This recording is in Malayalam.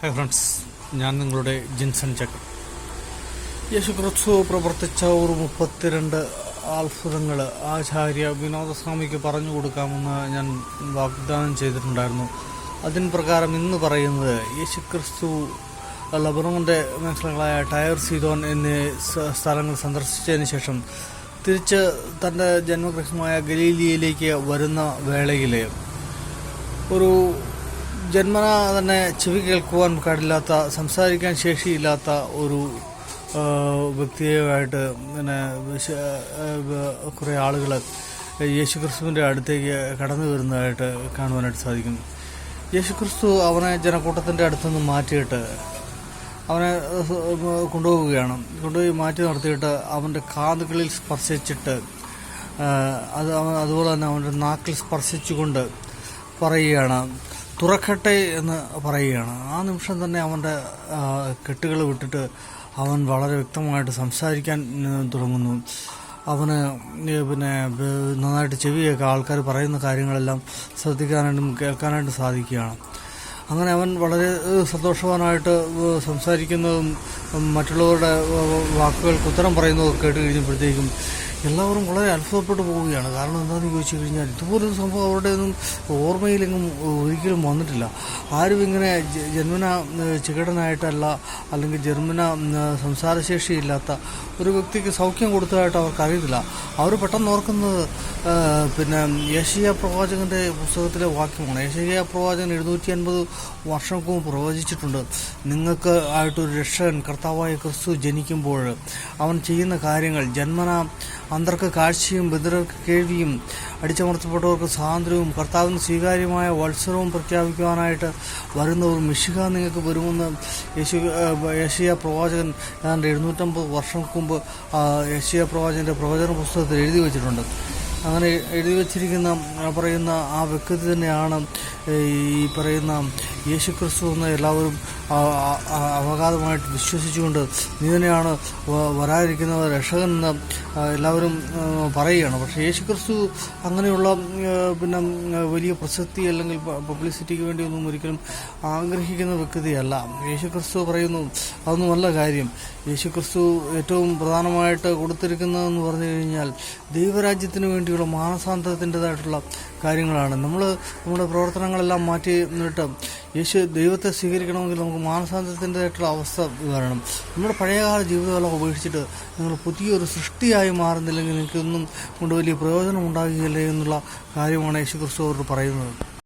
ഹായ് ഫ്രണ്ട്സ് ഞാൻ നിങ്ങളുടെ ജിൻസൺ ചക്കർ യേശു ക്രിസ്തു പ്രവർത്തിച്ച ഒരു മുപ്പത്തിരണ്ട് അത്ഭുതങ്ങൾ ആചാര്യ വിനോദസ്വാമിക്ക് പറഞ്ഞു കൊടുക്കാമെന്ന് ഞാൻ വാഗ്ദാനം ചെയ്തിട്ടുണ്ടായിരുന്നു. അതിന് പ്രകാരം ഇന്ന് പറയുന്നത് യേശു ക്രിസ്തു ലബനോന്റെ മേഖലകളായ ടയർ സീതോൻ എന്നീ സ്ഥലങ്ങൾ സന്ദർശിച്ചതിന് ശേഷം തിരിച്ച് തന്റെ ജന്മഗൃഹമായ ഗലീലിയയിലേക്ക് വരുന്ന വേളയിൽ ഒരു ജന്മന തന്നെ ചെവി കേൾക്കുവാൻ പാടില്ലാത്ത സംസാരിക്കാൻ ശേഷിയില്ലാത്ത ഒരു വ്യക്തിയുമായിട്ട് പിന്നെ കുറേ ആളുകൾ യേശു ക്രിസ്തുവിന്റെ അടുത്തേക്ക് കടന്നു വരുന്നതായിട്ട് കാണുവാനായിട്ട് സാധിക്കും. യേശുക്രിസ്തു അവനെ ജനക്കൂട്ടത്തിന്റെ അടുത്തുനിന്ന് മാറ്റിയിട്ട് അവനെ കൊണ്ടുപോവുകയാണ്. കൊണ്ടുപോയി മാറ്റി നിർത്തിയിട്ട് അവന്റെ കാതുകളിൽ സ്പർശിച്ചിട്ട് അത് അതുപോലെ തന്നെ അവന്റെ നാക്കിൽ സ്പർശിച്ചുകൊണ്ട് പറയുകയാണ്. തുറക്കട്ടെ എന്ന് പറയുകയാണ്. ആ നിമിഷം തന്നെ അവന്റെ കെട്ടുകൾ വിട്ടിട്ട് അവൻ വളരെ വ്യക്തമായിട്ട് സംസാരിക്കാൻ തുടങ്ങുന്നു. അവന് പിന്നെ നന്നായിട്ട് ചെവി കേൾക്കാം ആൾക്കാർ പറയുന്ന കാര്യങ്ങളെല്ലാം ശ്രദ്ധിക്കാനായിട്ടും കേൾക്കാനായിട്ടും സാധിക്കുകയാണ്. അങ്ങനെ അവൻ വളരെ സന്തോഷവാനായിട്ട് സംസാരിക്കുന്നതും മറ്റുള്ളവരുടെ വാക്കുകൾക്ക് ഉത്തരം പറയുന്നതും കേട്ട് കഴിഞ്ഞപ്പോഴത്തേക്കും എല്ലാവരും വളരെ അത്ഭുതപ്പെട്ടു പോവുകയാണ്. കാരണം എന്താണെന്ന് ചോദിച്ചു കഴിഞ്ഞാൽ ഇതുപോലൊരു സംഭവം അവരുടെ ഒന്നും ഓർമ്മയിലെങ്ങും ഒരിക്കലും വന്നിട്ടില്ല. ആരും ഇങ്ങനെ ജന്മന ചികടനായിട്ടല്ല അല്ലെങ്കിൽ ജന്മന സംസാരശേഷിയില്ലാത്ത ഒരു വ്യക്തിക്ക് സൗഖ്യം കൊടുത്തതായിട്ട് അവർക്ക് അറിയത്തില്ല. അവർ പെട്ടെന്ന് ഓർക്കുന്നത് പിന്നെ യേശയ്യ പ്രവാചകന്റെ പുസ്തകത്തിലെ വാക്യമാണ്. യേശയ്യ പ്രവാചകൻ എഴുന്നൂറ്റി അൻപത് വർഷക്കും പ്രവചിച്ചിട്ടുണ്ട് നിങ്ങൾക്ക് ആയിട്ടൊരു രക്ഷകൻ കർത്താവായ ക്രിസ്തു ജനിക്കുമ്പോൾ അവൻ ചെയ്യുന്ന കാര്യങ്ങൾ ജന്മന അന്തർക്ക് കാഴ്ചയും ബദിരർക്ക് കേൾവിയും അടിച്ചമർത്തപ്പെട്ടവർക്ക് സ്വാതന്ത്ര്യവും കർത്താവിന് സ്വീകാര്യമായ വത്സരവും പ്രഖ്യാപിക്കുവാനായിട്ട് വരുന്ന ഒരു മിശിക നിങ്ങൾക്ക് വരുമെന്ന് യേശു യേശയ പ്രവാചകൻ ഏതാണ്ട് എഴുന്നൂറ്റമ്പത് വർഷങ്ങൾക്ക് മുമ്പ് യേശിയ പ്രവാചകന്റെ പ്രവചന പുസ്തകത്തിൽ എഴുതി വച്ചിട്ടുണ്ട്. അങ്ങനെ എഴുതി വച്ചിരിക്കുന്ന പറയുന്ന ആ വ്യക്തി തന്നെയാണ് ഈ പറയുന്ന യേശു ക്രിസ്തു എന്ന് എല്ലാവരും അവഗാധമായിട്ട് വിശ്വസിച്ചുകൊണ്ട് നീ തന്നെയാണ് വരാതിരിക്കുന്ന രക്ഷകൻ എന്ന് എല്ലാവരും പറയുകയാണ്. പക്ഷേ യേശു ക്രിസ്തു അങ്ങനെയുള്ള പിന്നെ വലിയ പ്രസക്തി അല്ലെങ്കിൽ പബ്ലിസിറ്റിക്ക് വേണ്ടിയൊന്നും ഒരിക്കലും ആഗ്രഹിക്കുന്ന വ്യക്തിയല്ല. യേശു ക്രിസ്തു പറയുന്നു അതൊന്നുമല്ല കാര്യം. യേശു ക്രിസ്തു ഏറ്റവും പ്രധാനമായിട്ട് കൊടുത്തിരിക്കുന്നതെന്ന് പറഞ്ഞു കഴിഞ്ഞാൽ ദൈവരാജ്യത്തിന് വേണ്ടിയുള്ള മാനസാന്തരത്തിന്റെതായിട്ടുള്ള കാര്യങ്ങളാണ്. നമ്മൾ നമ്മുടെ പ്രവർത്തനങ്ങളെല്ലാം മാറ്റി നിന്നിട്ട് യേശു ദൈവത്തെ സ്വീകരിക്കണമെങ്കിൽ നമുക്ക് മാനസാന്തരത്തിന്റെതായിട്ടുള്ള അവസ്ഥ വരണം. നമ്മുടെ പഴയകാല ജീവിതകാലം ഉപേക്ഷിച്ചിട്ട് നിങ്ങൾ പുതിയൊരു സൃഷ്ടിയായി മാറുന്നില്ലെങ്കിൽ നിങ്ങൾക്കൊന്നും കൊണ്ട് വലിയ പ്രയോജനം ഉണ്ടാകുകയില്ലേ എന്നുള്ള കാര്യമാണ് യേശു ക്രിസ്തു അവരോട് പറയുന്നത്.